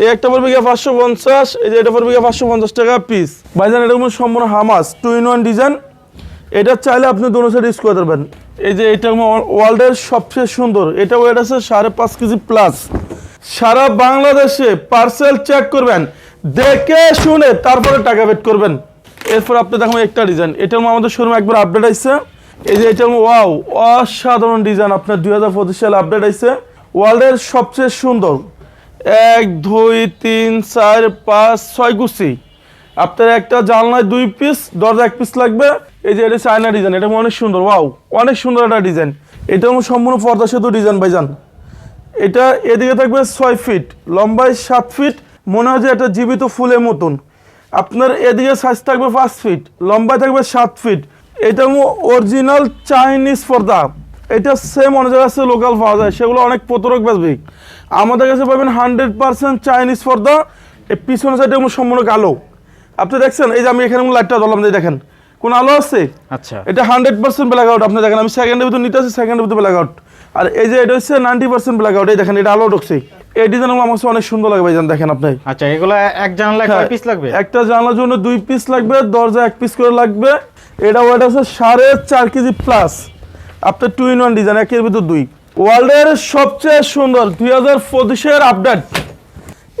এই একটা পড়বে গিয়ে পাঁচশো পঞ্চাশ, এই যে এটা পড়বে গিয়ে পাঁচশো পঞ্চাশ টাকা পিস ভাইজান, এটা কোনো সম্পূর্ণ হামাস টু ইন ওয়ান ডিজাইন এটা চাইলে আপনি দোনো সাইড ইউজ করে দেবেন এই যে এটা ওয়ার্ল্ডের সবচেয়ে সুন্দর। এটা ওয়েট আছে সাড়ে পাঁচ কেজি প্লাস সারা বাংলাদেশে পার্সেল চেক করবেন। দেখে শুনে তারপরে টাকা বেট করবেন। এরপর আপনি দেখুন একটা ডিজাইন এটার আমাদের শোরুমে একবার আপডেট আসছে এই যে মধ্যে ওয়াও অসাধারণ ডিজাইন আপনার দুই হাজার পঁচিশ সালে আপডেট আসছে ওয়ার্ল্ডের সবচেয়ে সুন্দর। এক, দুই, তিন, চার, পাঁচ, ছয় গুছি আপনার একটা জানলায় দুই পিস দরজা এক পিস লাগবে। এই যে এটা চায়না ডিজাইন এটা অনেক সুন্দর ওয়াও অনেক সুন্দর একটা ডিজাইন এটা আমার সম্পূর্ণ পর্দা সেতু ডিজাইন ভাইজান। এটা এদিকে থাকবে ছয় ফিট লম্বায় সাত ফিট মনে হয় যে এটা জীবিত ফুলের মতন। আপনার এদিকে সাইজ থাকবে পাঁচ ফিট লম্বায় থাকবে সাত ফিট এটা অরিজিনাল চাইনিজ পর্দা। এটা সেম অনেক জায়গায় আছে লোকাল পাওয়া যায়। সেগুলো অনেক প্রতারক বেচবে। আমাদের কাছে পাবেন হান্ড্রেড পার্সেন্ট চাইনিজ পর্দা। এই পিছনের সাইডে সম্পূর্ণ কালো। আপনি দেখছেন? এই যে আমি এখানে লাইটটা ধরলাম দেখেন। কোন আলো আছে? আচ্ছা। এটা হান্ড্রেড পার্সেন্ট ব্ল্যাক আউট আপনি দেখেন আমি সেকেন্ডের ভিতর নিতে আছি সেকেন্ডের ভিতর ব্ল্যাক আউট আর এই যে এটা হচ্ছে নাইনটি পার্সেন্ট ব্ল্যাক আউট এই দেখেন এটা আলো ঢুকছে। এই ডিজাইনগুলো আমার কাছে অনেক সুন্দর লাগবে ভাইজান দেখেন আপনি। আচ্ছা এগুলো এক জানালায় হ্যাঁ, কয় পিস লাগবে? একটা জানলার জন্য দুই পিস লাগবে দরজা এক পিস করে লাগবে। এটা ওয়েট আছে সাড়ে চার কেজি প্লাস আপনার টু ইন ওয়ান ডিজাইন একের ভিতর দুই। ওয়ার্ল্ডের সবচেয়ে সুন্দর দুই হাজার পঁচিশের আপডেট।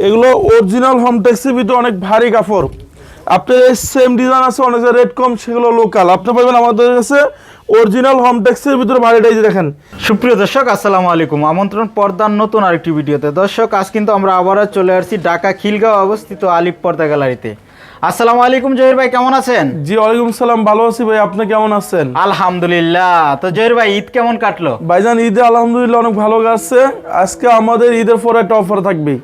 এগুলো অরিজিনাল হোম ট্যাক্সির ভিতরে অনেক ভারী কাপড়। আপনার সেম ডিজাইন আছে, অনেক রেট কম সেগুলো লোকাল আপনি পাবেন আমাদের কাছে অরিজিনাল হোম ট্যাক্সির ভিতরে ভারীটা এই দেখেন। সুপ্রিয় দর্শক, আসসালামু আলাইকুম। আমন্ত্রণ পর্দার নতুন আরেকটি ভিডিওতে। দর্শক, আজ কিন্তু আমরা আবারও চলে আসছি ঢাকা খিলগাঁও অবস্থিত আলিপ পর্দা গ্যালারিতে। আসসালামু আলাইকুম জহির ভাই কেমন আছেন? জি ওয়ালাইকুম সালাম ভালো আছি ভাই আপনি কেমন আছেন? আলহামদুলিল্লাহ। তো জহির ভাই ঈদ কেমন কাটলো? ভাইজান ঈদে আলহামদুলিল্লাহ অনেক ভালো গেছে। আজকে আমাদের ঈদের পরে একটা অফার থাকবে।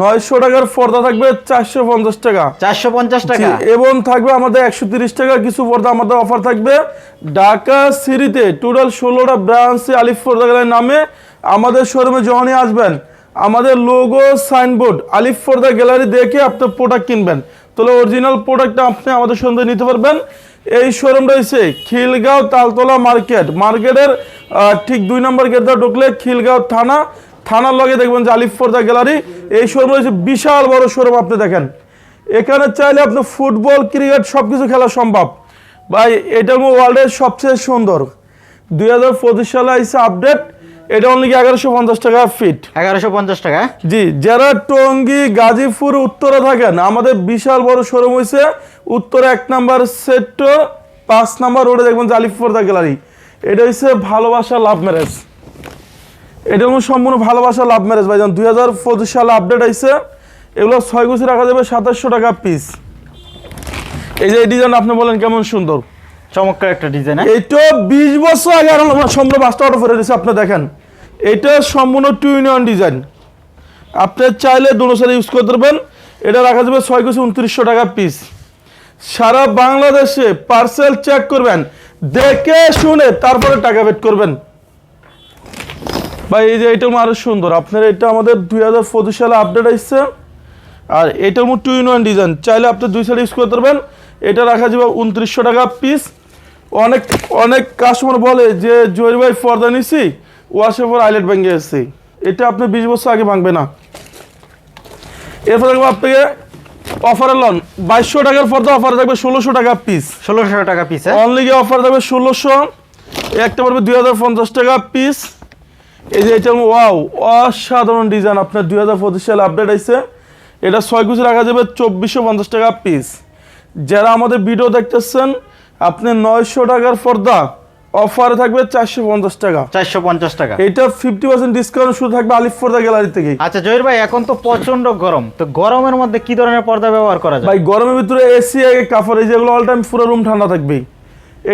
নয়শো টাকার পর্দা থাকবে চারশো পঞ্চাশ টাকা। চারশো পঞ্চাশ টাকা? এবং থাকবে আমাদের একশো তিরিশ টাকা কিছু পর্দা আমাদের অফার থাকবে। ঢাকা সিটিতে টোটাল ষোলোটা ব্রাঞ্চে আলিফ পর্দা গ্যালারির নামে। আমাদের শোরুমে যখনই আসবেন। আমাদের লোগো সাইনবোর্ড আলিফ পর্দা গ্যালারি দেখে আপনি প্রোডাক্ট কিনবেন। তাহলে অরিজিনাল প্রোডাক্টটা আপনি আমাদের সঙ্গে নিতে পারবেন। এই শোরুম রয়েছে খিলগাঁও তালতলা মার্কেট মার্কেটের ঠিক দুই নম্বর গেটটা ঢুকলে খিলগাঁও থানা। থানার লগে দেখবেন যে আলিফ পর্দা গ্যালারি এই শোরুম রয়েছে বিশাল বড় শোরুম আপনি দেখেন। এখানে চাইলে আপনি ফুটবল ক্রিকেট সব কিছু খেলা সম্ভব। ভাই, এটা ওয়ার্ল্ডের সবচেয়ে সুন্দর। দুই হাজার পঁচিশ সালে আইসে আপডেট এটা অনলি এগারোশো পঞ্চাশ টাকা ফিট এগারোশো পঞ্চাশ টাকা? জি যারা টঙ্গী গাজীপুর উত্তরে থাকেন আমাদের বিশাল বড় শোরুম হয়েছে উত্তরে এক নাম্বার সেক্টর পাঁচ নাম্বার রোডে দেখবেন জালিফপর্দা গ্যালারি এটা হচ্ছে ভালোবাসা লাভ ম্যারেজ এটা হলো সম্পূর্ণ ভালোবাসা লাভ ম্যারেজ ভাইজান। দুই হাজার পঁচিশ সালে আপডেট আইছে। এগুলো ছয় গুছি রাখা যাবে সাতাশশো টাকা পিস এই যে এই ডিজাইন আপনি বলেন কেমন সুন্দর? চমৎকার একটা ডিজাইন এইটা বিশ বছর আগে আর সম্পূর্ণ পাঁচটা অর্ডার করে দিয়েছি আপনি দেখেন। এটা সম্পূর্ণ টু ইউনিয়ন ডিজাইন আপনি চাইলে দুটো সাইড ইউজ করতে পারবেন। এটা রাখা যাবে ছয় কুচি উনত্রিশশো টাকা পিস সারা বাংলাদেশে পার্সেল চেক করবেন, দেখে শুনে তারপরে টাকা বেট করবেন। ভাই, এই যে এটা আরও সুন্দর। আপনার এটা আমাদের দুই হাজার পঁচিশ সালে আপডেট আসছে। আর এটার মধ্যে টু ইন ওয়ান ডিজাইন চাইলে আপনি দুই সাইড ইউজ করতে পারবেন। এটা রাখা যাবে উনত্রিশশো টাকা পিস অনেক অনেক কাস্টমার বলে যে জয়ের ভাই পর্দা নিছি ওয়াশের পর আইলেট ভেঙে এসেছি এটা আপনি বিশ বছর আগে ভাঙবে না। এরপর দেখব আপনাকে অফারে লন বাইশশো টাকার পর্দা অফার থাকবে ষোলোশো টাকা পিস ষোলোশো টাকা পিস অনলি গিয়ে অফার থাকবে ষোলোশো একটা পড়বে দুই হাজার পঞ্চাশ টাকা পিস এই যে এটা ওয়াও অসাধারণ ডিজাইন আপনার দুই হাজার পঁচিশ সালে আপডেট আছে এটা ছয় কুচি রাখা যাবে চব্বিশশো পঞ্চাশ টাকা পিস যারা আমাদের ভিডিও দেখতেছেন আপনি নয়শো টাকার পর্দা অফারে থাকবে চারশো পঞ্চাশ টাকা। চারশো পঞ্চাশ টাকা। এটা ফিফটি পার্সেন্ট ডিসকাউন্ট শুধু থাকবে আলিফ পর্দা গ্যালারি থেকে। আচ্ছা জহির ভাই এখন তো প্রচণ্ড গরম। তো গরমের মধ্যে কি ধরনের পর্দা ব্যবহার করা যায়? ভাই গরমের ভিতরে এসি আগে কাপড় এই যেগুলো অল টাইম পুরো রুম ঠান্ডা থাকবে।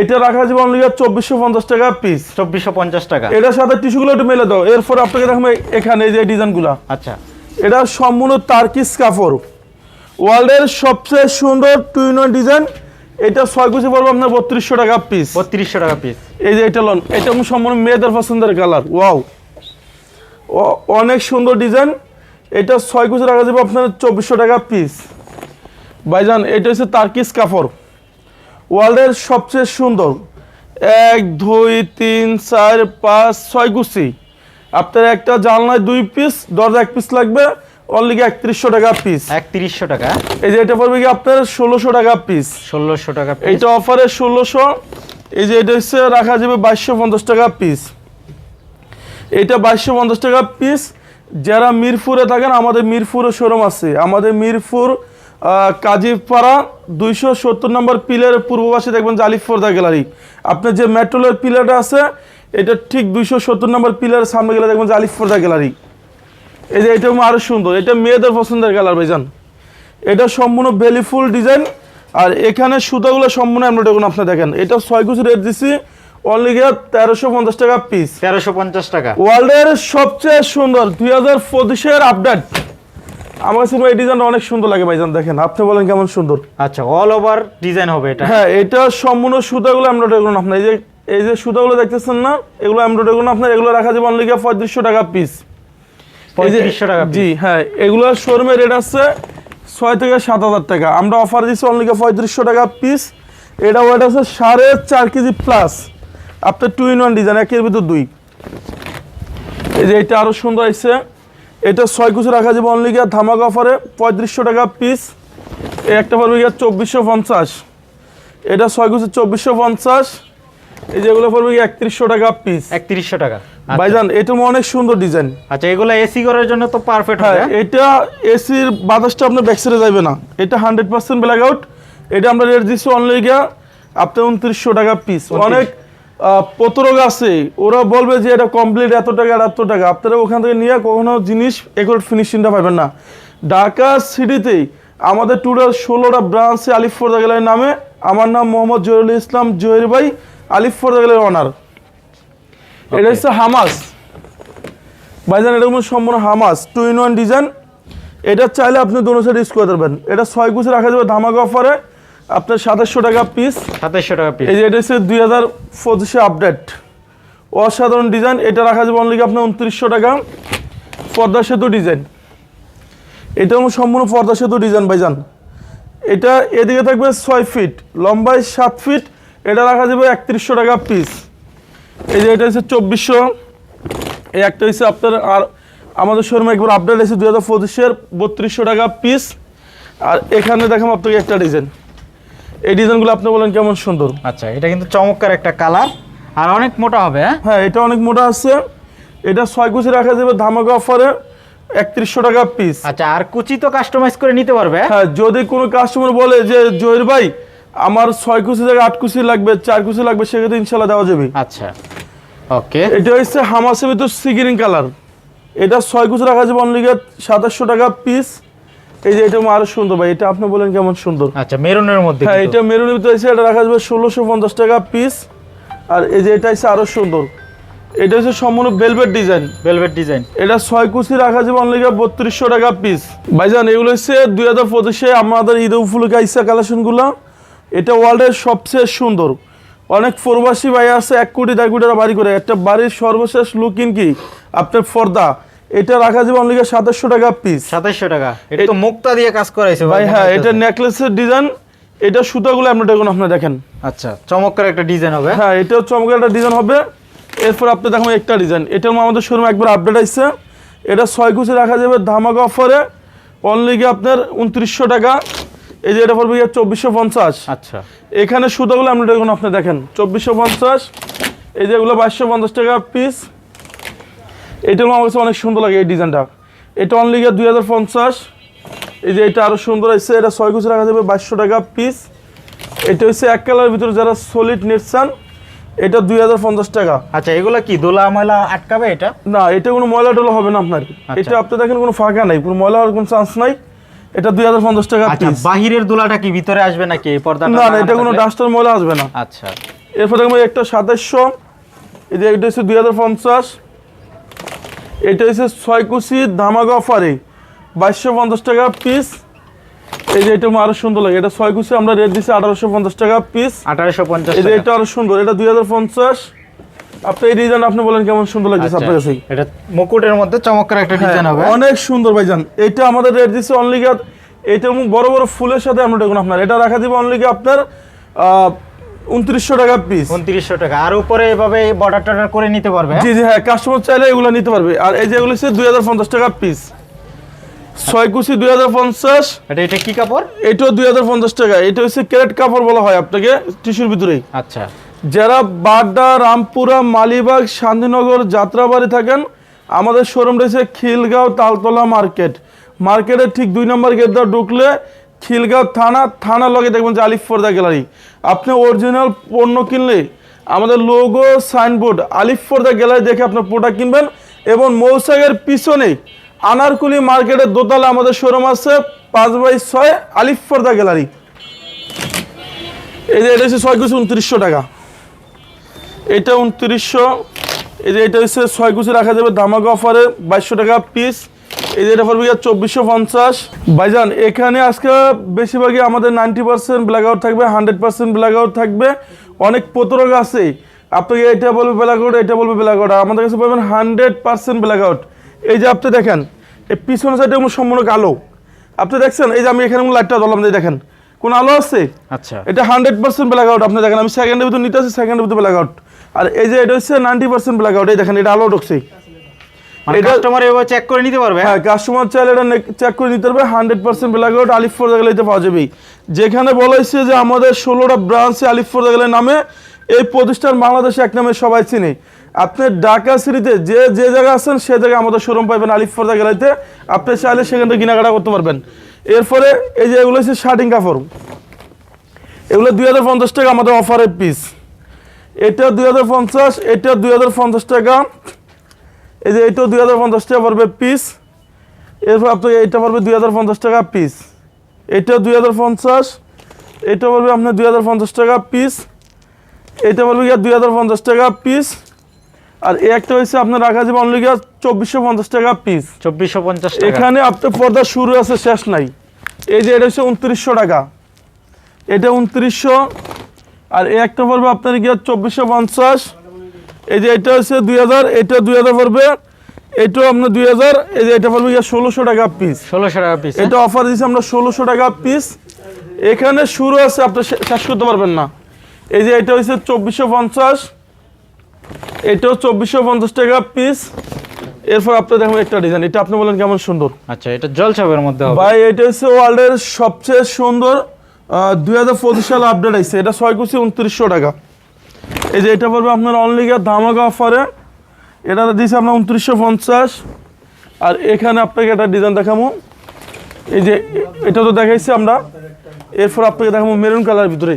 এটা রাখা যাবে অনলি চব্বিশশো পঞ্চাশ টাকা পিস চব্বিশশো পঞ্চাশ টাকা। এটার সাথে টিস্যুগুলো একটু মেলে দাও। এরপর আপনাকে দেখবে এখানে এই যে ডিজাইনগুলো আচ্ছা। এটা সম্পূর্ণ তার্কিস কাপড়। ওয়ার্ল্ডের সবচেয়ে সুন্দর টু ইন ডিজাইন এটা ছয় কুচি পড়বে আপনার বত্রিশশো টাকা পিস বত্রিশশো টাকা পিস এই যে এটা লন এটা সম্পূর্ণ মেয়েদের পছন্দের কালার। ওয়াও ও- অনেক সুন্দর ডিজাইন এটা ছয় কুচি রাখা যাবে আপনার চব্বিশশো টাকা পিস ভাইজান এটা হচ্ছে তার্কিস কাপড়। ওয়ার্ল্ডের সবচেয়ে সুন্দর। এক দুই তিন চার পাঁচ ছয় গুছি আপনার একটা জানলায় দুই পিস দরজা এক পিস লাগবে। অনলি কি একত্রিশশো টাকা পিস একত্রিশশো টাকা। এই যে এটা পড়বে কি আপনার ষোলোশো টাকা পিস ষোলোশো টাকা। এইটা অফারে ষোলোশো। এই যে এটা হচ্ছে রাখা যাবে বাইশশো পঞ্চাশ টাকা পিস এটা বাইশশো পঞ্চাশ টাকা পিস যারা মিরপুরে থাকেন আমাদের মিরপুরে শোরুম আছে। আমাদের মিরপুর কাজীপাড়া দুইশো সত্তর নম্বর পিলারের পূর্ব পাশে দেখবেন যে আলিফ গ্যালারি আপনার যে মেট্রোলের পিলারটা আছে এটা ঠিক দুইশো সত্তর নম্বর পিলারের সামনে গেলে দেখবেন যে আলিফ গ্যালারি এই যে এটা আরও সুন্দর এটা মেয়েদের পছন্দের কালার ভাইজান। এটা সম্পূর্ণ বেলিফুল ডিজাইন আর এখানে সুতাগুলো সম্পূর্ণ আমরা দেখুন আপনি দেখেন। এটা ছয় কুচি রেট দিছি অনলি গিয়ে তেরোশো পঞ্চাশ টাকা পিস তেরোশো পঞ্চাশ টাকা। ওয়ার্ল্ডের সবচেয়ে সুন্দর দুই হাজার পঁচিশের আপডেট আমার কাছে এই ডিজাইনটা অনেক সুন্দর লাগে ভাইজান দেখেন আপনি বলেন কেমন সুন্দর। আচ্ছা অল ওভার ডিজাইন হবে এটা। হ্যাঁ এটা সম্পূর্ণ সুতাগুলো এমব্রয়ডারি করুন আপনার এই যে এই যে সুতাগুলো দেখতেছেন না এগুলো এমব্রয়ডারি করুন আপনার এগুলো রাখা যাবে অনলি গিয়ে পঁয়ত্রিশশো টাকা পিস টাকা জি হ্যাঁ এগুলো শোরুমের রেট আছে ছয় থেকে সাত হাজার টাকা। আমরা অফার দিচ্ছি অনলি পঁয়ত্রিশশো টাকা পিস এটা ওয়েট আছে সাড়ে চার কেজি প্লাস আপনার টু ইন ওয়ান ডিজাইন একের ভিতর দুই। এই যে এটা আরও সুন্দর আছে এটা ছয় কুচি রাখা যাবে অনলি গিয়ে ধামাকা অফারে পঁয়ত্রিশশো টাকা পিস এই একটা পড়বে গিয়ে চব্বিশশো পঞ্চাশ। এটা ছয় কুচি চব্বিশশো পঞ্চাশ। এই যেগুলো পড়বে গিয়ে একত্রিশশো টাকা পিস একত্রিশশো টাকা। আচ্ছা। ভাইজান এটা অনেক সুন্দর ডিজাইন আচ্ছা এগুলো এসি করার জন্য তো পারফেক্ট হ্যাঁ হবে এটা এসির বাতাসটা আপনার ব্যাকসাইডে যাবে না। এটা হান্ড্রেড পার্সেন্ট ব্ল্যাক আউট এটা আমরা রেট দিচ্ছি অনলি গিয়া আপনার উনত্রিশশো টাকা পিস অনেক আহ, প্রতারক আছে ওরা বলবে যে এটা কমপ্লিট এত টাকা আর এত টাকা। আপনারা ওখান থেকে নিয়ে কখনো জিনিস একুরেট ফিনিশিংটা পাবেন না। ঢাকা সিটিতেই আমাদের টুটাল ষোলোটা ব্রাঞ্চে আলিফ ফোর্দা নামে আমার নাম মোহাম্মদ জহিরুল ইসলাম জহির ভাই আলিফ ফোর্দা গ্যালারির অনার এটা হচ্ছে হামাস। ভাইজান এটা কোনো সম্পূর্ণ হামাস টু ইন ওয়ান ডিজাইন এটা চাইলে আপনি দোনো সাইড ইউজ করতে পারবেন। এটা ছয় কুচি রাখা যাবে ধামাকা অফারে আপনার সাতাশশো টাকা পিস সাতাশশো টাকা পিস এই যে এটা হচ্ছে দুই হাজার পঁচিশে আপডেট অসাধারণ ডিজাইন এটা রাখা যাবে অনলি আপনার উনত্রিশশো টাকা। পর্দা সেতু ডিজাইন এটা সম্পূর্ণ পর্দা সেতু ডিজাইন ভাইজান। এটা এদিকে থাকবে ছয় ফিট লম্বায় সাত ফিট এটা রাখা যাবে একত্রিশশো টাকা পিস এই যে এটা হচ্ছে চব্বিশশো। এই একটা হচ্ছে আপনার আর আমাদের শোরুমে একবার আপডেট আছে দু হাজার পঁচিশের বত্রিশশো টাকা পিস আর এখানে দেখাম আপনাকে একটা ডিজাইন এই ডিজাইনগুলো আপনি বলেন কেমন সুন্দর। আচ্ছা এটা কিন্তু চমৎকার একটা কালার আর অনেক মোটা হবে হ্যাঁ? হ্যাঁ এটা অনেক মোটা আছে। এটা ছয় কুচি রাখা যাবে ধামাকা অফারে একত্রিশশো টাকা পিস আচ্ছা আর কুচি তো কাস্টমাইজ করে নিতে পারবে? হ্যাঁ যদি কোনো কাস্টমার বলে যে জহির ভাই আমার ছয় কুচি জায়গায় আট কুচি লাগবে চার কুচি লাগবে সেক্ষেত্রে ইনশাল্লাহ দেওয়া যাবে। আচ্ছা ওকে এটা হচ্ছে হামাসের ভিতর সিগিরিং কালার এটা ছয় কুচি রাখা যাবে অনলি সাতাশশো টাকা পিস এই যে এটা আরও সুন্দর ভাই এটা আপনি বলেন কেমন সুন্দর। আচ্ছা মেরুনের মধ্যে হ্যাঁ এটা মেরুনের ভিতরে এটা রাখা যাবে ষোলোশো পঞ্চাশ টাকা পিস আর এই যে এটা হচ্ছে আরও সুন্দর। এটা হচ্ছে সম্পূর্ণ বেলভেট ডিজাইন ভেলভেট ডিজাইন এটা ছয় কুচি রাখা যাবে অনলি বত্রিশশো টাকা পিস ভাইজান এগুলো হচ্ছে দুই হাজার পঁচিশে আমাদের ঈদ উপলক্ষে আইসা কালেকশনগুলো। এটা ওয়ার্ল্ডের সবচেয়ে সুন্দর। অনেক প্রবাসী ভাই আছে এক কোটি দেড় কোটি টাকা বাড়ি করে। একটা বাড়ির সর্বশেষ লুকিং কি? আপনার পর্দা। এটা রাখা যাবে অনলি সাতাশশো টাকা পিস সাতাশশো টাকা। এটা তো মুক্তা দিয়ে কাজ করাইছে ভাই হ্যাঁ এটা নেকলেসের ডিজাইন এটা সুতাগুলো আপনার দেখুন আপনি দেখেন। আচ্ছা চমৎকার একটা ডিজাইন হবে। হ্যাঁ এটা চমকের একটা ডিজাইন হবে। এরপর আপনি দেখুন একটা ডিজাইন এটার আমাদের শোরুমে একবার আপডেট আসছে এটা ছয় কুচি রাখা যাবে ধামাকা অফারে অনলি গিয়ে আপনার উনত্রিশশো টাকা। এই যে এটা পড়বে গিয়ে চব্বিশশো পঞ্চাশ। আচ্ছা। এখানে সুতাগুলো আপনি দেখুন আপনি দেখেন। চব্বিশশো পঞ্চাশ। এই যেগুলো বাইশশো পঞ্চাশ টাকা পিস এটা আমার কাছে অনেক সুন্দর লাগে এই ডিজাইনটা এটা অনলি গিয়ে দুই হাজার পঞ্চাশ। এই যে এটা আরও সুন্দর আছে এটা ছয় কুচি রাখা যাবে বাইশশো টাকা পিস এটা হচ্ছে এক কালারের ভিতরে যারা সলিড নেট চান এটা দুই হাজার পঞ্চাশ টাকা। আচ্ছা এগুলো কি দোলা ময়লা আটকাবে এটা? না এটা কোনো ময়লা টলা হবে না আপনার। এটা আপনি দেখেন কোনো ফাঁকা নাই কোনো ময়লা হওয়ার কোনো চান্স নাই। এটা দুই হাজার পঞ্চাশ টাকা আচ্ছা বাহিরের দোলাটা কি ভিতরে আসবে নাকি এই পর্দাটা না না এটা কোনো? ডাস্টার ময়লা আসবে না। আচ্ছা। এরপর দেখবেন একটা সাতাশশো। এই যে এটা হচ্ছে দুই হাজার পঞ্চাশ। এটা হচ্ছে ছয় কুচি ধামাকা অফারে বাইশশো পঞ্চাশ টাকা পিস এই যে এটা আরও সুন্দর লাগে। এটা ছয় কুচি আমরা রেট দিচ্ছি আঠারোশো পঞ্চাশ টাকা পিস আঠারোশো পঞ্চাশ এই যে এটা আরও সুন্দর এটা দুই হাজার পঞ্চাশ। আপনি এই ডিজাইন আপনি বলেন কেমন সুন্দর লাগছে আপনার কাছে? এটা মুকুটের মধ্যে চমৎকার একটা ডিজাইন হবে। হ্যাঁ, অনেক সুন্দর ভাইজান। এটা আমাদের রেট দিচ্ছে অনলি গিয়ে এটা বড় বড় ফুলের সাথে আমরা দেখুন আপনার। এটা রাখা দিবে অনলি গিয়ে আপনার উনত্রিশশো টাকা পিস উনত্রিশশো টাকা। আর উপরে এভাবে বর্ডার টর্ডার করে নিতে পারবে? জি জি হ্যাঁ কাস্টমার চাইলে এগুলো নিতে পারবে। আর এই যেগুলো হচ্ছে দুই হাজার পঞ্চাশ টাকা পিস ছয় কুচি দুই হাজার পঞ্চাশ। এটা এটা কি কাপড়? এটাও দুই হাজার পঞ্চাশ টাকা। এটা হচ্ছে ক্যারেট কাপড় বলা হয় আপনাকে টিস্যুর ভিতরেই। আচ্ছা। যারা বাড্ডা রামপুরা মালিবাগ শান্তিনগর যাত্রাবাড়ি থাকেন আমাদের শোরুম রয়েছে খিলগাঁও তালতলা মার্কেট। মার্কেটের ঠিক দুই নম্বর গেট দিয়ে ঢুকলে খিলগাঁও থানা থানা লগে দেখবেন যে আলিফ ফর্দা গ্যালারি। আপনি অরিজিনাল পণ্য কিনলে আমাদের লোগো সাইনবোর্ড আলিফ ফর্দা গ্যালারি দেখে আপনার প্রোডাক্ট কিনবেন এবং মৌসাগের পিছনে আনারকুলি মার্কেটের দোতলা আমাদের শোরুম আছে, পাঁচ বাই ছয় আলিফ ফর্দা গ্যালারি। এই যে এটা হচ্ছে ছয় কুচি উনত্রিশশো টাকা। এটা উনত্রিশশো, এই যে এটা হচ্ছে ছয় কুচি রাখা যাবে ধামাকা অফারে বাইশশো টাকা পিস এই যে এটা পড়বে চব্বিশশো পঞ্চাশ। ভাইজান, এখানে আজকে বেশিরভাগই আমাদের নাইনটি পার্সেন্ট ব্ল্যাক আউট থাকবে, হান্ড্রেড পার্সেন্ট ব্ল্যাক আউট থাকবে। অনেক প্রতারক আছে আপনাকে এটা বলবে ব্ল্যাক আউট এটা বলবে ব্ল্যাক আউট আমাদের কাছে পাবেন হান্ড্রেড পার্সেন্ট ব্ল্যাক আউট এই যে আপনি দেখেন এই পিছনের সাইডে সম্পূর্ণ কালো। আপনি দেখছেন এই যে আমি এখানে লাইটটা ধরলাম যে দেখেন কোন আলো আছে? আচ্ছা। এটা হান্ড্রেড পার্সেন্ট ব্ল্যাক আউট আপনি দেখেন আমি সেকেন্ডের ভিতর নিতে আছি সেকেন্ডের ভিতর ব্ল্যাক আউট আর এই যে এটা হচ্ছে নাইনটি পার্সেন্ট ব্ল্যাক আউট এই দেখেন এটা আলো ঢুকছে। মানে কাস্টমার এভাবে চেক করে নিতে পারবে হ্যাঁ? কাস্টমার চাইলে এটা চেক করে নিতে পারবে হান্ড্রেড পার্সেন্ট ব্ল্যাক আউট পাওয়া যাবেই। যেখানে বলা হয়েছে যে আমাদের ষোলোটা ব্রাঞ্চে আলিফ গেলের নামে এই প্রতিষ্ঠান বাংলাদেশে এক নামে সবাই চিনে। আপনি ঢাকা সিটিতে যে যে জায়গায় আছেন, সে জায়গায় আমাদের শোরুম পাবেন আলিফ ফর্দা গেলাইতে আপনি চাইলে সেখান থেকে কেনাকাটা করতে পারবেন। এরপরে এই যে এগুলো হচ্ছে শার্টিং কাপড়। এগুলো দুই হাজার পঞ্চাশ টাকা আমাদের অফারের পিস এটা দুই হাজার পঞ্চাশ, এটা দুই হাজার পঞ্চাশ টাকা। এই যে এটাও দুই হাজার পঞ্চাশ টাকা পড়বে পিস এরপর আপনার এটা পড়বে দুই হাজার পঞ্চাশ টাকা পিস এটা দুই হাজার পঞ্চাশ, এটা পড়বে আপনার দুই হাজার পঞ্চাশ টাকা পিস এটা পড়বে গিয়ে দুই হাজার পঞ্চাশ টাকা পিস আর এই একটা হয়েছে আপনার রাখা যাবে অনলি গিয়া চব্বিশশো পঞ্চাশ টাকা পিস চব্বিশশো পঞ্চাশ এখানে আপনার পর্দা শুরু আছে শেষ নাই। এই যে এটা হচ্ছে উনত্রিশশো টাকা। এটা উনত্রিশশো। আর এই একটা পড়বে আপনার গিয়ে চব্বিশশো পঞ্চাশ। এই যে এটা হচ্ছে দুই হাজার এটা দুই হাজার পড়বে। এটাও আপনার দুই হাজার। এই যে এটা পড়বে গিয়ে ষোলোশো টাকা পিস ষোলোশো টাকা পিস এটা অফার দিচ্ছি আমরা ষোলোশো টাকা পিস এখানে শুরু আছে আপনি শেষ করতে পারবেন না। এই যে এটা হচ্ছে চব্বিশশো পঞ্চাশ। এটাও চব্বিশশো পঞ্চাশ টাকা পিস এরপর আপনি দেখুন একটা ডিজাইন এটা আপনি বলেন কেমন সুন্দর। আচ্ছা এটা জলছাপের মধ্যে হবে। ভাই এটা হচ্ছে ওয়ার্ল্ডের সবচেয়ে সুন্দর দুই হাজার পঁচিশ সালে আপডেট আসছে এটা ছয় কুচি উনত্রিশশো টাকা। এই যে এটা পড়বে আপনার অনলি গিয়ে ধামাকা অফারে এটা দিয়েছে আপনার উনত্রিশশো পঞ্চাশ। আর এখানে আপনাকে একটা ডিজাইন দেখাবো এই যে এটা তো দেখাইছি আমরা। এরপর আপনাকে দেখাবো মেরুন কালার ভিতরে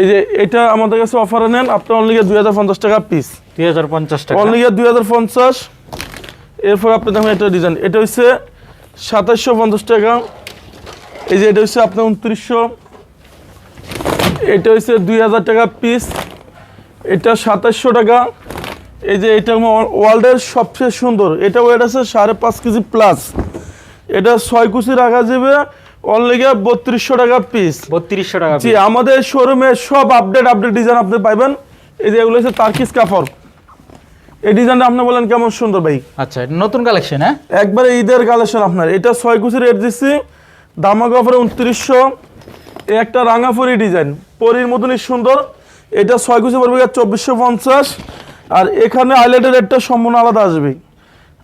এই যে এটা আমাদের কাছে অফারে নেন আপনার অনলি গিয়ে দুই হাজার পঞ্চাশ টাকা পিস দুই হাজার পঞ্চাশ টাকা। অনলি দুই হাজার পঞ্চাশ। এরপর আপনি দেখুন এটা ডিজাইন এটা হচ্ছে সাতাশশো পঞ্চাশ টাকা। এই যে এটা হচ্ছে আপনার উনত্রিশশো। এটা হচ্ছে দুই হাজার টাকা পিস এটা সাতাশশো টাকা। এই যে এটা ওয়ার্ল্ডের সবচেয়ে সুন্দর। এটা ওয়েট আছে সাড়ে পাঁচ কেজি প্লাস এটা ছয় কুচি রাখা যাবে। গিয়ে বত্রিশশো টাকা পিস বত্রিশশো টাকা জি আমাদের শোরুমে সব আপডেট আপডেট ডিজাইন আপনি পাইবেন। এই যে এগুলো হচ্ছে তার্কিস কাপড় এই ডিজাইনটা আপনি বলেন কেমন সুন্দর ভাই। আচ্ছা নতুন কালেকশন হ্যাঁ? একবারে ঈদের কালেকশন আপনার। এটা ছয় কুচি রেট দিচ্ছি দামাক অফারে উনত্রিশশো। এই একটা রাঙাফুরি ডিজাইন পরির মতনই সুন্দর। এটা ছয় কুচি পড়বে চব্বিশশো পঞ্চাশ। আর এখানে আইলাইটের রেটটা সম্পূর্ণ আলাদা আসবে।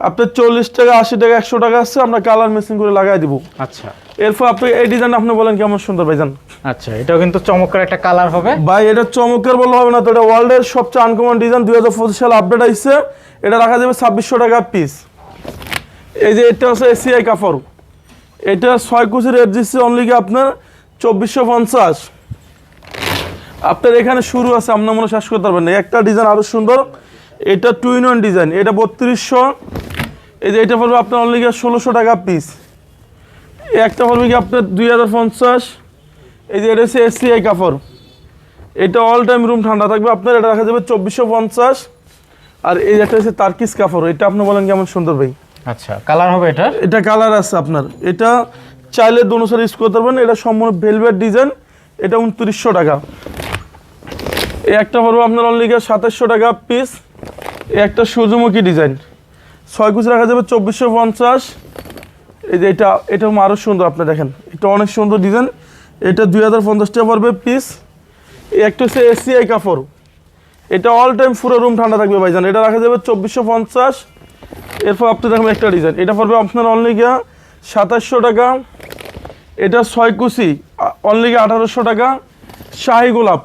আপনার চল্লিশ টাকা আশি টাকা একশো টাকা আসছে আমরা কালার মেশিন করে লাগাই দিব। আচ্ছা। এরপর আপনি এই ডিজাইন আপনি বলেন কেমন সুন্দর ভাইজান। আচ্ছা এটাও কিন্তু চমৎকার একটা কালার হবে। ভাই এটা চমৎকার বললে হবে না তো এটা ওয়ার্ল্ডের সবচেয়ে আনকমন ডিজাইন দুই হাজার পঁচিশ সালে আপডেট আসছে এটা রাখা যাবে ছাব্বিশশো টাকা পিস এই যে এটা হচ্ছে এসিআই কাপড়। এটা ছয় কুচি রেট দিচ্ছে অনলি কি আপনার? চব্বিশশো পঞ্চাশ। আপনার এখানে শুরু আছে আপনার মনে শেষ করতে পারবেন না। একটা ডিজাইন আরও সুন্দর। এটা টু ইন ওয়ান ডিজাইন এটা বত্রিশশো। এই যে এটা পড়বে আপনার অনলি ষোলোশো টাকা পিস একটা পড়বে কি আপনার দুই হাজার পঞ্চাশ এই যে এটা হচ্ছে এসিআই কাপড়। এটা অল টাইম রুম ঠান্ডা থাকবে আপনার এটা রাখা যাবে চব্বিশশো পঞ্চাশ আর এই একটা হচ্ছে তার্কিস কাপড় এটা আপনি বলেন কেমন সুন্দর ভাই? আচ্ছা কালার হবে এটা এটা কালার আছে আপনার। এটা চাইলে দু অনুসারে ইউজ করতে পারবেন এটা সম্পূর্ণ ভেলভেট ডিজাইন এটা উনত্রিশশো টাকা। এই একটা পড়ব আপনার অনলি সাতাশশো টাকা পিস এই একটা সূর্যমুখী ডিজাইন ছয় কুচি রাখা যাবে চব্বিশশো পঞ্চাশ এই যে এটা এটা আরও সুন্দর আপনি দেখেন। এটা অনেক সুন্দর ডিজাইন এটা দুই হাজার পঞ্চাশ টাকা পড়বে পিস একটা হচ্ছে এসিআই কাপড়। এটা অল টাইম পুরো রুম ঠান্ডা থাকবে ভাইজান। এটা রাখা যাবে চব্বিশশো পঞ্চাশ। এরপর আপনি দেখবেন একটা ডিজাইন এটা পড়বে আপনার অনলি গিয়া সাতাশশো টাকা। এটা ছয় কুচি অনলি গিয়া আঠারোশো টাকা। শাহি গোলাপ।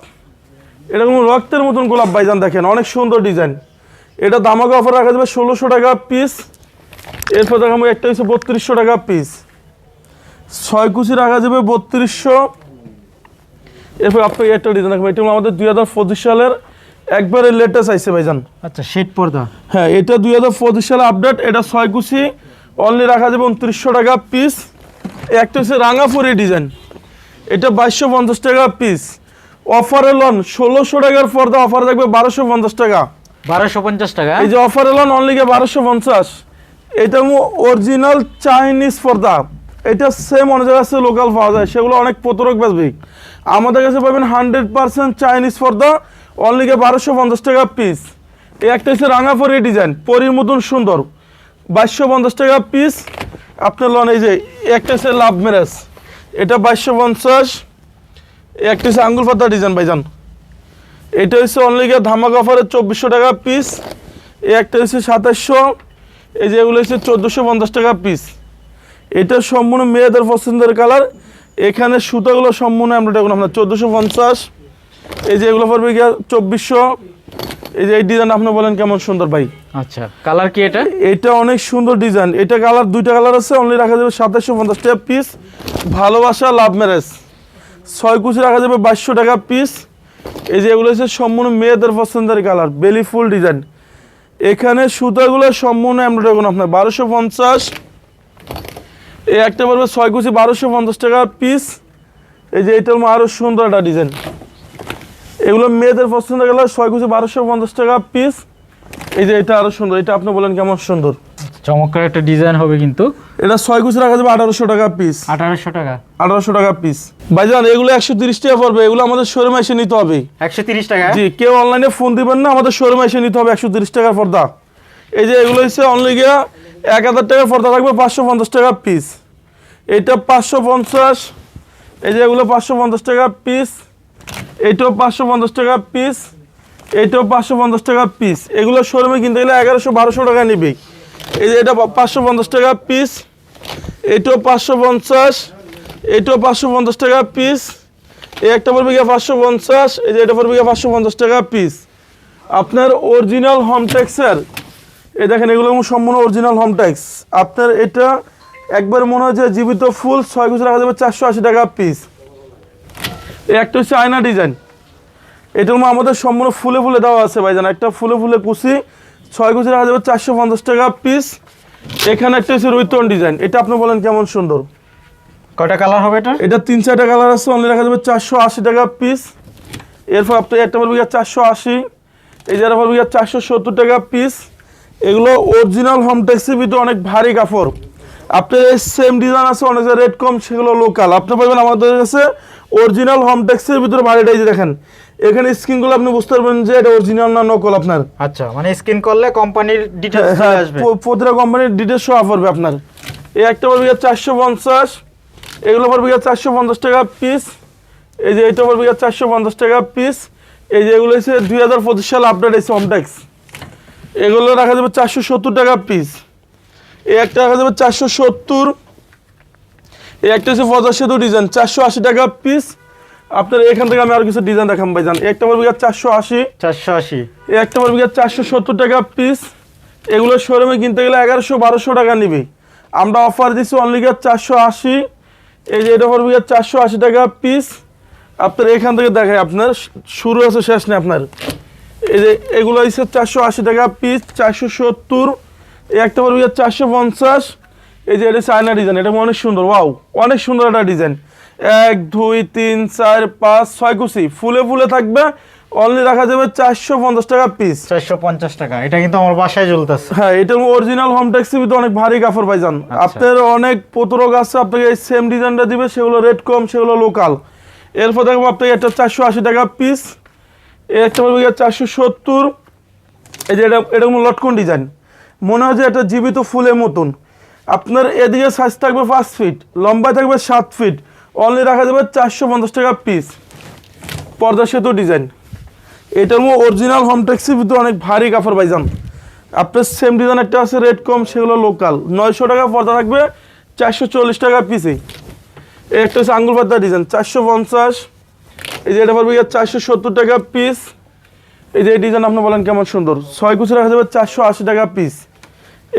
এটা কোনো রক্তের মতন গোলাপ ভাইজান দেখেন। অনেক সুন্দর ডিজাইন এটা দামাকে অফার রাখা যাবে ষোলোশো টাকা পিস এরপর দেখাবো একটা হচ্ছে বত্রিশশো টাকা পিস ছয় কুচি রাখা যাবে বত্রিশশো। এরপর আপনাকে একটা ডিজাইন দেখাবো। এটা আমাদের দুই হাজার পঁচিশ সালের একবারে লেটেস্ট আইসে ভাইজান। আচ্ছা শেড পর্দা। হ্যাঁ এটা দুই হাজার পঁচিশ সালে আপডেট এটা ছয় কুচি। অনলি রাখা যাবে উনত্রিশশো টাকা পিস একটা হচ্ছে রাঙাপুরি ডিজাইন এটা বাইশশো পঞ্চাশ টাকা পিস অফার লন ষোলোশো টাকার পর্দা অফার থাকবে বারোশো পঞ্চাশ টাকা। বারোশো পঞ্চাশ টাকা? এই যে অফার লন অনলি বারোশো পঞ্চাশ। এটা অরিজিনাল চাইনিজ পর্দা এটা সেম অনেক জায়গায় আছে লোকাল পাওয়া যায়। সেগুলো অনেক প্রতারক বেচবে। আমাদের কাছে পাবেন হান্ড্রেড পার্সেন্ট চাইনিজ পর্দা অনলি গে বারোশো পঞ্চাশ টাকা পিস এই একটা হচ্ছে রাঙাপরি ডিজাইন পরির মতন সুন্দর। বাইশশো পঞ্চাশ টাকা পিস আপনার লন, এই যে একটা হচ্ছে লাভ ম্যারেজ এটা বাইশশো পঞ্চাশ। একটা হচ্ছে আঙ্গুল পাতা ডিজাইন ভাইজান। এটা হচ্ছে অনলি গিয়ে ধামাক অফারের চব্বিশশো টাকা পিস এই একটা হচ্ছে সাতাশশো। এই যে এগুলো হচ্ছে চোদ্দোশো পঞ্চাশ টাকা পিস এটা সম্পূর্ণ মেয়েদের পছন্দের কালার এখানে সুতাগুলো সম্পূর্ণ আমরা দেখুন আপনার চোদ্দোশো পঞ্চাশ। এই যে এগুলো পড়বে গিয়ে চব্বিশশো। এই যে এই ডিজাইন আপনি বলেন কেমন সুন্দর ভাই। আচ্ছা কালার কি এটা? এটা অনেক সুন্দর ডিজাইন এটা কালার দুইটা কালার আছে অনলি রাখা যাবে সাতাশশো পঞ্চাশ টাকা পিস ভালোবাসা লাভ ম্যারেজ ছয় কুচি রাখা যাবে বাইশশো টাকা পিস এই যে এগুলো হচ্ছে সম্পূর্ণ মেয়েদের পছন্দের কালার বেলি ফুল ডিজাইন এখানে সুতাগুলো সম্পূর্ণ এমব্রয়ডারি আপনার বারোশো পঞ্চাশ। এই একটা পড়বে ছয় কুচি বারোশো পঞ্চাশ টাকা পিস এই যে এটা আরও সুন্দর একটা ডিজাইন এগুলো মেয়েদের পছন্দ গেল ছয় কুচি বারোশো পঞ্চাশ টাকা পিস এই যে এটা আরও সুন্দর, এটা আপনি বলেন কেমন সুন্দর? চমৎকার একটা ডিজাইন হবে কিন্তু। এটা ছয় কুচি রাখা যাবে আঠারোশো টাকা পিস আঠারোশো টাকা। আঠারোশো টাকা পিস ভাইজান এগুলো একশো তিরিশ টাকা পড়বে এগুলো আমাদের শোরুমে এসে নিতে হবে। একশো তিরিশ টাকা? জি কেউ অনলাইনে ফোন দিবেন না আমাদের শোরুমে এসে নিতে হবে একশো তিরিশ টাকার পর্দা। এই যে এগুলো হচ্ছে অনলি গিয়া এক হাজার টাকার পর্দা থাকবে পাঁচশো পঞ্চাশ টাকা পিস এটা পাঁচশো পঞ্চাশ এই যে এগুলো পাঁচশো পঞ্চাশ টাকা পিস এইটাও পাঁচশো পঞ্চাশ টাকা পিস এইটাও পাঁচশো পঞ্চাশ টাকা পিস এগুলো শোরুমে কিনতে গেলে এগারোশো বারোশো টাকা নেবে। এই যে এটা পাঁচশো পঞ্চাশ টাকা পিস এটাও পাঁচশো পঞ্চাশ, এটাও পাঁচশো পঞ্চাশ টাকা পিস এই একটা পড়বে গিয়ে পাঁচশো পঞ্চাশ, এই যে এটা পড়বে গিয়ে পাঁচশো পঞ্চাশ টাকা পিস আপনার অরিজিনাল হোমটেক্সের এই দেখেন, এগুলো সম্পূর্ণ অরিজিনাল হোমটেক্স আপনার এটা একবার মনে হয় যে জীবিত ফুল, ছয় কুচি রাখা যাবে চারশো আশি টাকা পিস এই একটা হচ্ছে আয়না ডিজাইন এটার মধ্যে আমাদের সম্পূর্ণ ফুলে ফুলে দেওয়া আছে ভাইজান। একটা ফুলে ফুলে কুচি ছয় কুচি রাখা যাবে চারশো পঞ্চাশ টাকা পিস এখানে একটা হচ্ছে রৈতন ডিজাইন এটা আপনি বলেন কেমন সুন্দর? কয়টা কালার হবে এটা এটা তিন চারটা কালার আছে অনলি রাখা যাবে চারশো আশি টাকা পিস এরপর আপনি একটা পড়বে গিয়ে চারশো আশি। এই যারা পড়বে গিয়ে চারশো সত্তর টাকা পিস এগুলো অরিজিনাল হোম ট্যাক্সির ভিতরে অনেক ভারী কাপড়। আপনার সেম ডিজাইন আছে অনেক রেট কম সেগুলো লোকাল আপনি পাবেন আমাদের কাছে অরিজিনাল হোম ট্যাক্সির ভিতরে ভারী এই দেখেন। এখানে স্ক্রিন স্ক্রিনগুলো আপনি বুঝতে পারবেন যে এটা অরিজিনাল না নকল আপনার। আচ্ছা মানে স্ক্রিন করলে কোম্পানির ডিটেলস হ্যাঁ আসবে। প- প্রতিটা কোম্পানির ডিটেলস শো পড়বে আপনার। এই একটা পড়বে চারশো পঞ্চাশ এগুলো পড়বে চারশো পঞ্চাশ টাকা পিস এই যে এটা পড়বে চারশো পঞ্চাশ টাকা পিস এই যে এগুলো হচ্ছে দুই হাজার পঁচিশ সাল আপডেট এসে হোমটেক্স এগুলো রাখা যাবে চারশো সত্তর টাকা পিস এই একটা রাখা যাবে চারশো সত্তর। এই একটা হচ্ছে পঁচাশি সেতু ডিজাইন চারশো আশি টাকা পিস আপনার এখান থেকে আমি আর কিছু ডিজাইন দেখাম ভাইজান। এই একটা পড়বে চারশো আশি। চারশো আশি। একটা পড়বে চারশো সত্তর টাকা পিস এগুলো শোরুমে কিনতে গেলে এগারোশো বারোশো টাকা নিবে। আমরা অফার দিচ্ছি অনলি গিয়ে চারশো আশি। এই যে এটা পড়বে চারশো আশি টাকা পিস আপনার এখান থেকে দেখায় আপনার। শুরু আছে শেষ নেই আপনার। এই যে এগুলো হচ্ছে চারশো আশি টাকা পিস চারশো সত্তর। এই একটা পড়বে চারশো পঞ্চাশ। এই যে এটা চায়না ডিজাইন এটা অনেক সুন্দর ওয়াও অনেক সুন্দর একটা ডিজাইন এক দুই তিন চার পাঁচ ছয় কুচি। ফুলে ফুলে থাকবে। অনলি রাখা যাবে চারশো পঞ্চাশ টাকা পিস চারশো পঞ্চাশ টাকা। এটা কিন্তু আমার বাসায় জ্বলতেছে। হ্যাঁ এটা অরিজিনাল হোম ট্যাক্সির ভিতরে অনেক ভারী কাপড় পাইজান আপনার অনেক প্রতরক আছে আপনাকে এই সেম ডিজাইনটা দিবে সেগুলো রেট কম সেগুলো লোকাল এরপর দেখব আপনাকে একটা চারশো আশি টাকা পিস একটা পড়বে চারশো সত্তর। এই যে এটা এটা কোনো লটকন ডিজাইন মনে হয় যে এটা জীবিত ফুলের মতন। আপনার এদিকে সাইজ থাকবে পাঁচ ফিট লম্বায় থাকবে সাত ফিট অনলি রাখা যাবে চারশো পঞ্চাশ টাকা পিস পর্দা সেতু ডিজাইন এটার মধ্যে অরিজিনাল হোম ট্যাক্সির ভিতরে অনেক ভারী কাপড় পাইজান আপনার সেম ডিজাইন একটা আছে রেট কম সেগুলো লোকাল নয়শো টাকা পর্দা থাকবে, চারশো চল্লিশ টাকা পিসে একটা হচ্ছে আঙ্গুল পাতা ডিজাইন চারশো পঞ্চাশ। এই যে এটা পড়বে চারশো সত্তর টাকা পিস এই যে এই ডিজাইন আপনি বলেন কেমন সুন্দর। ছয় কুচি রাখা যাবে চারশো আশি টাকা পিস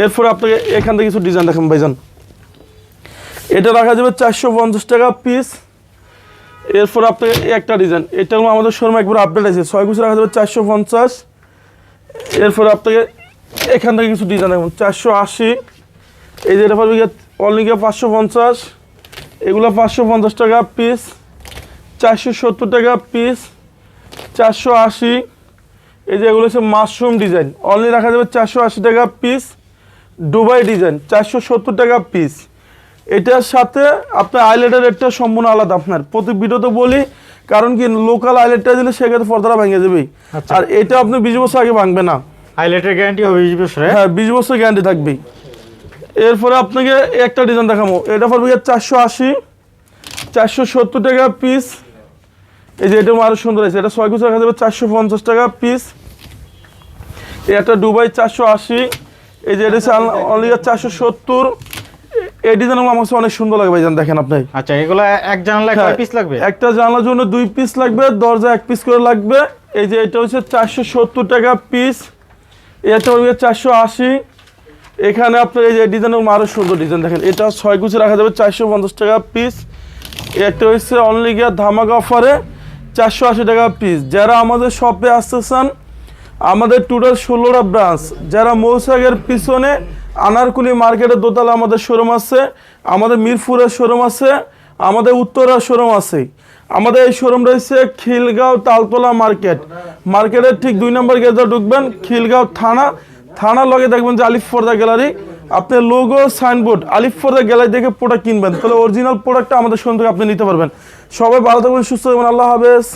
এরপরে আপনাকে এখান থেকে কিছু ডিজাইন দেখান ভাইজান। এটা রাখা যাবে চারশো পঞ্চাশ টাকা পিস এরপর আপনাকে একটা ডিজাইন এটা আমাদের শোরুমে একবার আপডেট আছে। ছয় কুচি রাখা যাবে চারশো পঞ্চাশ। এরপর আপনাকে এখান থেকে কিছু ডিজাইন দেখুন চারশো আশি। এই যে এটা পারবে পাঁচশো পঞ্চাশ। এগুলো পাঁচশো পঞ্চাশ টাকা পিস চারশো সত্তর টাকা পিস চারশো আশি। এই যে এগুলো হচ্ছে মাশরুম ডিজাইন অনলি রাখা যাবে চারশো আশি টাকা পিস দুবাই ডিজাইন চারশো সত্তর টাকা পিস এটার সাথে আপনার আইলেটের রেটটা সম্পূর্ণ আলাদা আপনার। প্রতি ভিডিওতে বলি কারণ কি লোকাল আইলেটটা দিলে সেক্ষেত্রে পর্দাটা ভেঙে যাবে। আচ্ছা। আর এটা আপনি বিশ বছর আগে ভাঙবে না। হাইলাইটের গ্যারান্টি হবে বিশ বছরে? হ্যাঁ বিশ বছর গ্যারান্টি থাকবে। এরপরে আপনাকে একটা ডিজাইন দেখাবো। এটা পড়বে চারশো আশি চারশো সত্তর টাকা পিস এই যে এটা আরও সুন্দর আছে এটা ছয় কুচি রাখা যাবে চারশো পঞ্চাশ টাকা পিস এই একটা দুবাই চারশো আশি এই যে এটা অনলি চারশো সত্তর। এই ডিজাইন আমার কাছে অনেক সুন্দর লাগে ভাইজান দেখেন আপনি। আচ্ছা এগুলো এক জানালায় কয় হ্যাঁ, পিস লাগবে? একটা জানলার জন্য দুই পিস লাগবে দরজা এক পিস করে লাগবে। এই যে এটা হচ্ছে চারশো সত্তর টাকা পিস এটা হচ্ছে চারশো আশি। এখানে আপনার এই যে ডিজাইনের আরও সুন্দর ডিজাইন দেখেন এটা ছয় কুচি রাখা যাবে চারশো পঞ্চাশ টাকা পিস। একটা হচ্ছে অনলি গিয়া ধামাকা অফারে চারশো আশি টাকা পিস। যারা আমাদের শপে আসতে চান আমাদের টোটাল ষোলোটা ব্রাঞ্চ যারা মৌসাগের পিছনে আনারকুলি মার্কেটের দোতলা আমাদের শোরুম আছে, আমাদের মিরপুরের শোরুম আছে, আমাদের উত্তরার শোরুম আছে। আমাদের এই শোরুম রয়েছে খিলগাঁও তালতলা মার্কেট। মার্কেটের ঠিক দুই নম্বর গেটে ঢুকবেন, খিলগাঁও থানা। থানার লগে দেখবেন যে আলিফ ফর্দা গ্যালারি। আপনি লোগো সাইনবোর্ড আলিফ ফর্দা গ্যালারি দেখে প্রোডাক্ট কিনবেন। তাহলে অরিজিনাল প্রোডাক্টটা আমাদের শোরুম থেকে আপনি নিতে পারবেন। সবাই ভালো থাকবেন, সুস্থ থাকবেন। আল্লাহ হাফেজ।